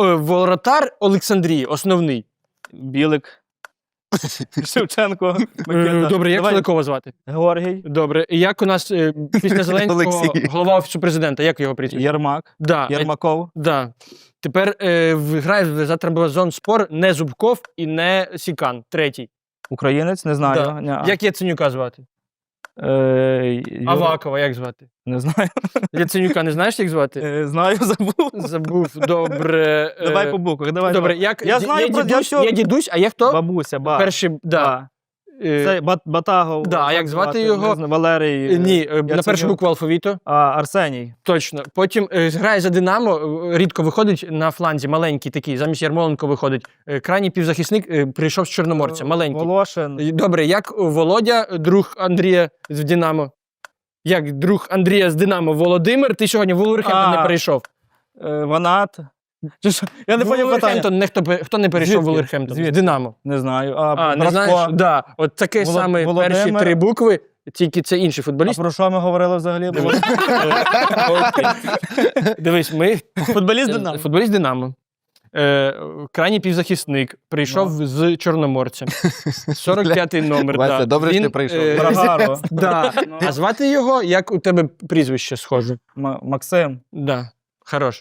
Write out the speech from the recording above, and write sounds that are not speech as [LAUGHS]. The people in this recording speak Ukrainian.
О, воротар Олександрії, основний. Білик. [LAUGHS] Шевченко. Е, Добре, як Давай. Великого звати? Георгій. Добре. І Як у нас е, після [LAUGHS] Зеленського Олексій. голова офісу президента, як його прізвище? Ярмак. Да, е, Ярмаков. да. Тепер е, в- грає в завтра спор не Зубков і не Сікан, третій. Українець, не знаю. Да. Ня. Як Яценюка звати? Е, Авакова, як звати? Не знаю. Яценюка не знаєш, як звати? Е, Знаю, забув. Забув. Добре. е, Давай по буквах. Давай. Добре, як Я ді- знаю про- я дідусь, всьо- я дідусь, а я хто? Бабуся, ба. Перший, да. Ба. Е, Це Бат- Батагов. Да, а як звати його? Не знаю, Валерій. е, Ні, е, на першу букву алфавіту. А, Арсеній. Точно. Потім е, грає за Динамо, е, рідко виходить на фланзі, маленький такий, замість Ярмоленко виходить. Е, крайній півзахисник е, прийшов з Чорноморця, маленький. Волошин. Е, Добре, як Володя, друг Андрія з Динамо? Як друг Андрія з Динамо Володимир, ти сьогодні в Вулверхемптон не А, перейшов. Е, Ванат. Чи що? Я не поняв питання. Вулверхемптон, не хто, пе- хто не перейшов в Звідки? Вулверхемптон? Звідки? Динамо. Не знаю. А, А, не знаєш? Да. От таке Воло- саме перші Володимир. три букви, тільки це інший А футболіст. про що ми говорили взагалі? Дивись. Ми Футболіст Динамо. Футболіст Динамо. Е, крайній півзахисник прийшов з Чорноморця. 45-й номер. Вася, да. добре, що ти прийшов. е, Брагаро. [LAUGHS] да. А звати його, як у тебе прізвище схоже. М- Максим. Да. Хорош.